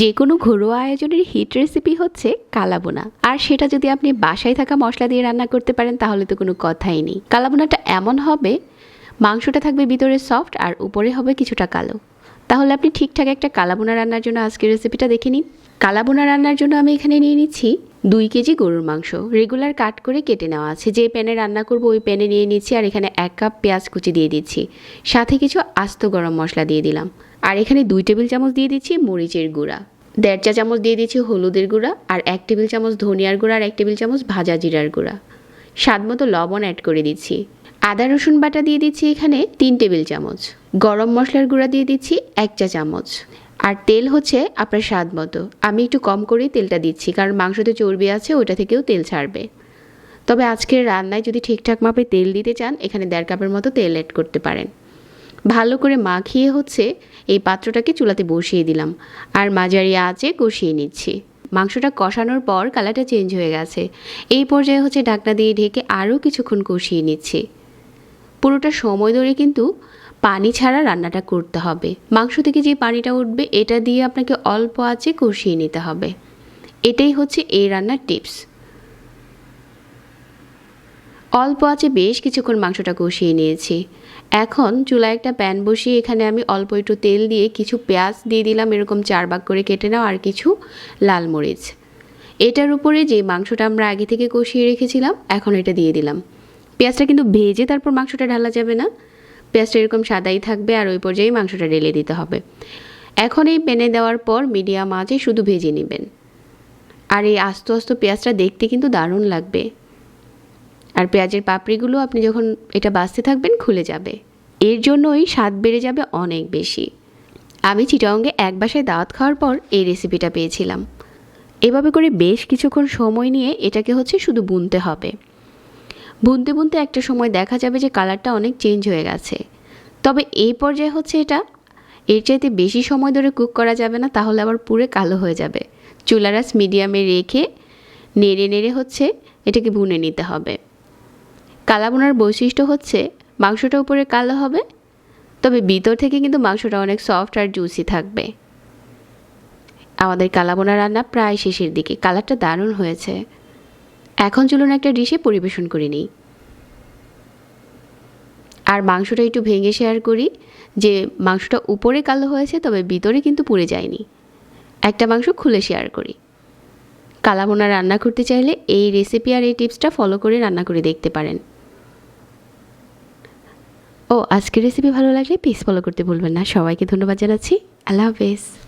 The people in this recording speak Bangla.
যে কোনো ঘরোয়া আয়োজনের হিট রেসিপি হচ্ছে কালাবোনা। আর সেটা যদি আপনি বাসায় থাকা মশলা দিয়ে রান্না করতে পারেন, তাহলে তো কোনো কথাই নেই। কালাবোনাটা এমন হবে, মাংসটা থাকবে ভিতরে সফট আর উপরে হবে কিছুটা কালো। তাহলে আপনি ঠিকঠাক একটা কালাবোনা রান্নার জন্য আজকের রেসিপিটা দেখে নিন। কালাবোনা রান্নার জন্য আমি এখানে নিয়ে নিচ্ছি দুই কেজি গরুর মাংস। রেগুলার কাট করে কেটে নেওয়া আছে। যে প্যানে রান্না করব, ওই প্যানে নিয়ে নিচ্ছি। আর এখানে এক কাপ পেঁয়াজ কুচি দিয়ে দিচ্ছি। সাথে কিছু আস্ত গরম মশলা দিয়ে দিলাম। আর এখানে দুই টেবিল চামচ দিয়ে দিচ্ছি মরিচের গুঁড়া। দেড় চা চামচ দিয়ে দিচ্ছি হলুদের গুঁড়া আর এক টেবিল চামচ ধনিয়ার গুঁড়া আর এক টেবিল চামচ ভাজা জিরার গুঁড়া। স্বাদ মতো লবণ অ্যাড করে দিচ্ছি। আদা, রসুন বাটা দিয়ে দিচ্ছি এখানে তিন টেবিল চামচ। গরম মশলার গুঁড়া দিয়ে দিচ্ছি এক চা চামচ। আর তেল হচ্ছে আপনার স্বাদ মতো। আমি একটু কম করেই তেলটা দিচ্ছি কারণ মাংসতে চর্বি আছে ওটা থেকেও তেল ছাড়বে। তবে আজকের রান্নায় যদি ঠিকঠাক মাপে তেল দিতে চান, এখানে দেড় কাপের মতো তেল অ্যাড করতে পারেন। ভালো করে মাখিয়ে হচ্ছে এই পাত্রটাকে চুলাতে বসিয়ে দিলাম। আর মাঝারি আঁচে কষিয়ে নিচ্ছি। মাংসটা কষানোর পর কালারটা চেঞ্জ হয়ে গেছে। এই পর্যায়ে হচ্ছে ঢাকনা দিয়ে ঢেকে আরও কিছুক্ষণ কষিয়ে নিচ্ছি। পুরোটা সময় ধরে কিন্তু পানি ছাড়া রান্নাটা করতে হবে। মাংস থেকে যে পানিটা উঠবে, এটা দিয়ে আপনাকে অল্প আঁচে কষিয়ে নিতে হবে। এটাই হচ্ছে এই রান্নার টিপস। অল্প আছে বেশ কিছুক্ষণ মাংসটা কষিয়ে নিয়েছি। এখন চুলায় একটা প্যান বসিয়ে এখানে আমি অল্প একটু তেল দিয়ে কিছু পেঁয়াজ দিয়ে দিলাম, এরকম চার ভাগ করে কেটে নাও, আর কিছু লাল মরিচ। এটার উপরে যে মাংসটা আমরা আগে থেকে কষিয়ে রেখেছিলাম, এখন এটা দিয়ে দিলাম। পেঁয়াজটা কিন্তু ভেজে তারপর মাংসটা ঢালা যাবে না। পেঁয়াজটা এরকম সাদাই থাকবে আর ওই পর্যায়ে মাংসটা ঢেলে দিতে হবে। এখন এই প্যানে দেওয়ার পর মিডিয়াম আঁচে শুধু ভেজে নেবেন। আর এই আস্ত আস্ত পেঁয়াজটা দেখতে কিন্তু দারুণ লাগবে। আর পেঁয়াজের পাপড়িগুলো আপনি যখন এটা বাঁচতে থাকবেন, খুলে যাবে। এর জন্যই স্বাদ বেড়ে যাবে অনেক বেশি। আমি চিটাঙ্গে এক বাসায় দাওয়াত খাওয়ার পর এই রেসিপিটা পেয়েছিলাম। এভাবে করে বেশ কিছুক্ষণ সময় নিয়ে এটাকে হচ্ছে শুধু বুনতে হবে। বুনতে বুনতে একটা সময় দেখা যাবে যে কালারটা অনেক চেঞ্জ হয়ে গেছে। তবে এই পর্যায়ে হচ্ছে এটা, এর চাইতে বেশি সময় ধরে কুক করা যাবে না, তাহলে আবার পুরো কালো হয়ে যাবে। চুলারাস মিডিয়ামে রেখে নেড়ে নেড়ে হচ্ছে এটাকে ভুনে নিতে হবে। কালাবোনার বৈশিষ্ট্য হচ্ছে মাংসটা উপরে কালো হবে। তবে ভিতর থেকে কিন্তু মাংসটা অনেক সফট আর জুসি থাকবে। আমাদের কালাবোনা রান্না প্রায় শেষের দিকে। কালারটা দারুণ হয়েছে। এখন চলুন একটা ডিশে পরিবেশন করে নিই। আর মাংসটা একটু ভেঙে শেয়ার করি যে মাংসটা উপরে কালো হয়েছে, তবে ভিতরে কিন্তু পুড়ে যায়নি। একটা মাংস খুলে শেয়ার করি। কালাবোনা রান্না করতে চাইলে এই রেসিপি আর এই টিপসটা ফলো করে রান্না করে দেখতে পারেন। ও, আজকের রেসিপি ভালো লাগলে প্লিজ ফলো করতে ভুলবেন না। সবাইকে ধন্যবাদ জানাচ্ছি। আল্লাহ হাফেজ।